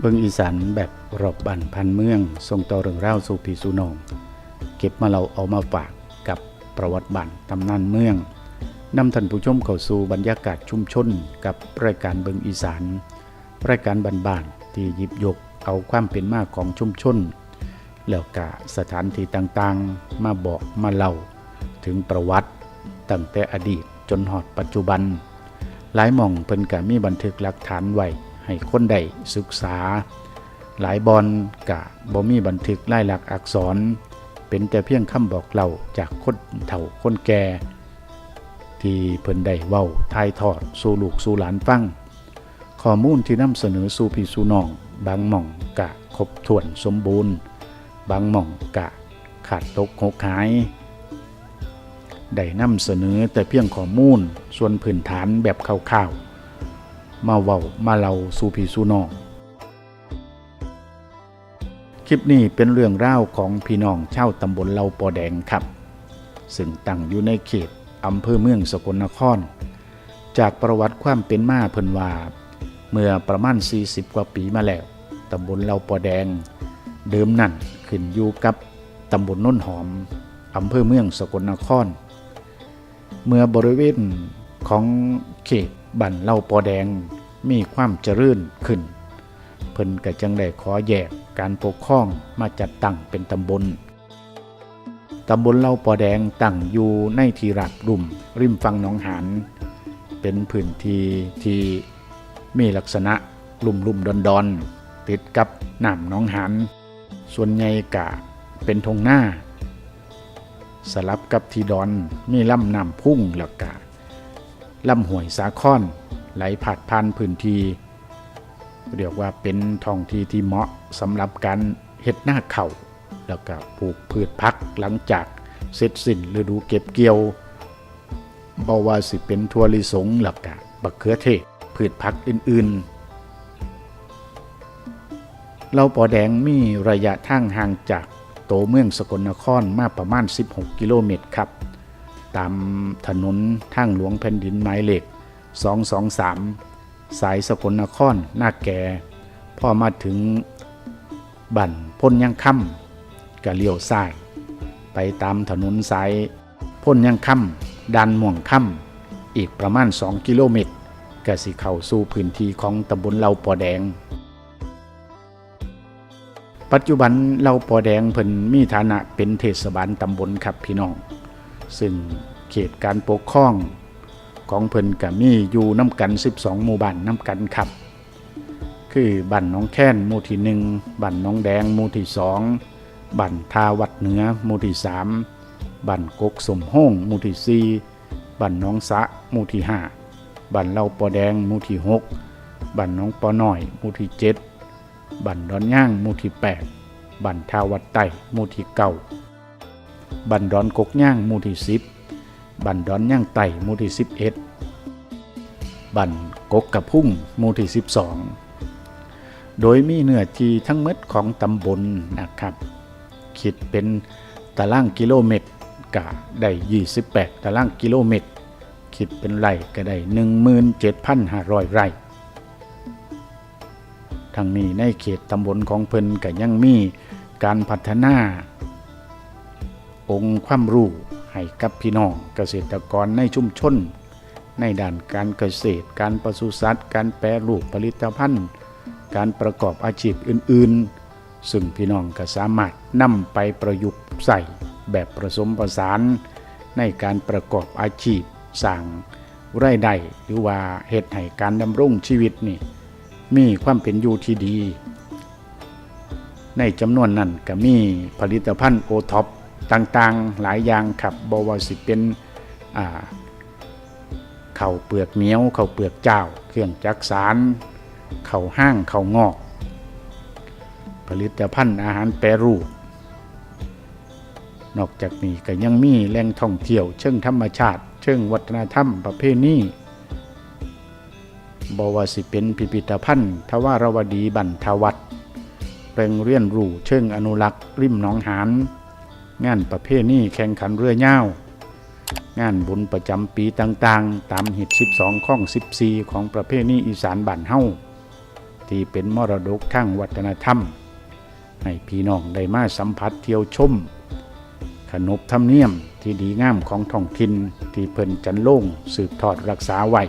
เบิงอีสานแบบรอบบันพันเมืองทรงต่อเรื่องราวสู่พี่สู่นอง เก็บมาเราเอามาฝากกับประวัติบันตำนานเมืองนำท่านผู้ชมเข้าสู่บรรยากาศชุมชนกับรายการเบิงอีสานรายการบ้านที่หยิบยกเอาความเป็นมาของชุมชน แล้วก็สถานที่ต่างๆ มาบอกมาเล่าถึงประวัติตั้งแต่อดีตจนหอดปัจจุบัน หลายหม่องเพิ่นก็มีบันทึกหลักฐานไว้ ให้คนได้ศึกษา หลายบอนกะบ่มีบันทึกลายลักอักษร เป็นแต่เพียงคำบอกเล่าจากคนเฒ่าคนแก่ ที่เพิ่นได้เว้าทายทอดสู่ลูกสู่หลานฟังข้อมูลที่นำเสนอสู่พี่สู่น้อง บางหม่องกะครบถ้วนสมบูรณ์ บางหม่องกะขาดตกหกหายได้นำเสนอแต่เพียงข้อมูลส่วนพื้นฐานแบบคร่าวๆ มาเว้ามาเล่าสู่พี่สู่น้อง คลิปนี้เป็นเรื่องราวของพี่น้องชาวตำบลเลาปอแดงครับ ซึ่งตั้งอยู่ในเขตอำเภอเมืองสกลนคร จากประวัติความเป็นมาเพิ่นว่าเมื่อประมาณ 40 กว่าปีมาแล้วตำบลเลาปอแดง เดิมนั่นขึ้นอยู่กับตำบลโน้นหอมอำเภอเมืองสกลนคร เมื่อบริเวณของเขต บันเล่าปอแดงมีความเจริญขึ้น เพิ่นก็จังได้ขอแยกการปกครองมาจัดตั้งเป็นตำบล ตำบลเล่าปอแดงตั้งอยู่ในทีราบรุ่ม ริมฝั่งหนองหานเป็นพื้นที่ที่มีลักษณะลุ่มลุ่มดอนดอนติดกับน้ำหนองหานส่วนใหญ่กะเป็นทงหน้า สลับกับทีดอนมีลำน้ำพุ่งแล้วกะ ลำห้วยสาคอนไหลผ่านผ่านพื้นที่เรียกว่าเป็นท้องที่ที่เหมาะสำหรับการเฮ็ดหน้าเข่าแล้วก็ปลูกพืชพักหลังจากเสร็จสิ้นฤดูเก็บเกี่ยวบ่ว่าสิเป็นทัวลิสงแล้วก็บักเขือเทศพืชพักอื่นๆ เราปอแดงมีระยะทางห่างจากโตเมืองสกลนครมาประมาณ 16 กิโลเมตรครับ ตามถนนทางหลวงแผ่นดินหมายเลข223 สายสกลนครหน้าแก่พอมาถึงบั่นพ้นยังค่ำก็เลี้ยวซ้าย ไปตามถนนสายพ้นยังค่ำดันม่วงค่ำอีกประมาณ 2 กิโลเมตรก็สิเข้าสู่พื้นที่ของตำบลเหล่าปอแดง ปัจจุบันเหล่าปอแดงเพิ่นมีฐานะเป็นเทศบาลตำบลครับพี่น้อง ซึ่งเขตการปกครองของเพิ่นกับมีอยู่น้ำกัน 12 หมู่บ้านน้ำกันครับ คือบ้านน้องแค้นหมู่ที่หนึ่งบ้านน้องแดงหมู่ที่สองบ้านทาวัดเหนือหมู่ที่สามบ้านกกสมห้องหมู่ที่สี่บ้านน้องสะหมู่ที่ห้าบ้านเล่าปอแดงหมู่ที่หกบ้านน้องปอหน้อยหมู่ที่เจ็ดบ้านดอนย่างหมู่ที่แปดบ้านทาวัดไต่หมู่ที่เก้า บ้านดอนกกย่างหมู่ที่สิบบันดอนย่างไต่หมู่ที่ 11 บันกกกระพุ่งหมู่ที่ 12 โดยมีเนื้อที่ทั้งหมดของตำบลนะครับ คิดเป็นตารางกิโลเมตรก็ได้ 28 ตารางกิโลเมตร คิดเป็นไร่ก็ได้ 17,500 ไร่ทั้งนี้ในเขตตำบลของเพิ่นก็ยังมีการพัฒนา องค์ความรู้ให้กับพี่น้องเกษตรกรในชุมชน ในด้านการเกษตร การปศุสัตว์ การแปรรูปผลิตภัณฑ์ การประกอบอาชีพอื่น ๆ ซึ่งพี่น้องก็สามารถนำไปประยุกต์ใส่แบบผสมผสาน ในการประกอบอาชีพสร้างรายได้หรือว่าเหตุให้การดำรงชีวิตนี่มีความเป็นอยู่ที่ดี ในจำนวนนั้นก็มีผลิตภัณฑ์โอท็อป ต่างๆหลายอย่างครับบว่าสิเป็นเข่าเปลือกเหนียวเข่าเปลือกเจ้า เครื่องจักสารเข่าห้างเข่างอก ผลิตภัณฑ์อาหารแปรรูป นอกจากนี้ก็ยังมีแหล่งท่องเที่ยว เชิงธรรมชาติ เชิงวัฒนธรรมประเพณีบว่าสิเป็นพิพิธภัณฑ์ทวารวดีบันทวัดเปลงเรียนรู้เชิงอนุรักษ์ริมหนองหาน งานประเภทนี้แข่งขันเรือเย่าวงานบุญประจำปีต่างๆ ตามหิต12 ข้อง 14 ของประเภทนี้อีสานบ้านเฮาที่เป็นมรดกทางวัฒนธรรม ให้พี่น้องได้มาสัมผัสเที่ยวชม ขนบธรรมเนียมที่ดีงามของท้องถิ่นที่เพิ่นจันลงสืบทอดรักษาไว้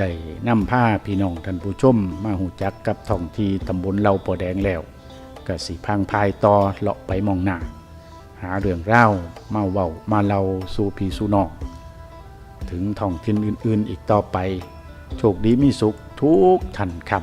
ได้นำผ้าพี่น้องท่านผู้ชม มาหูจักกับท้องที่ตำบลเหล่าปอแดงแล้วก็สิพังพายต่อเลาะไปมองหน้า หาเรื่องเล่ามาเว้ามาเล่าสู่พี่สู่น้องถึงท้องถิ่นอื่นๆอีกต่อไป โชคดีมีสุขทุกท่านครับ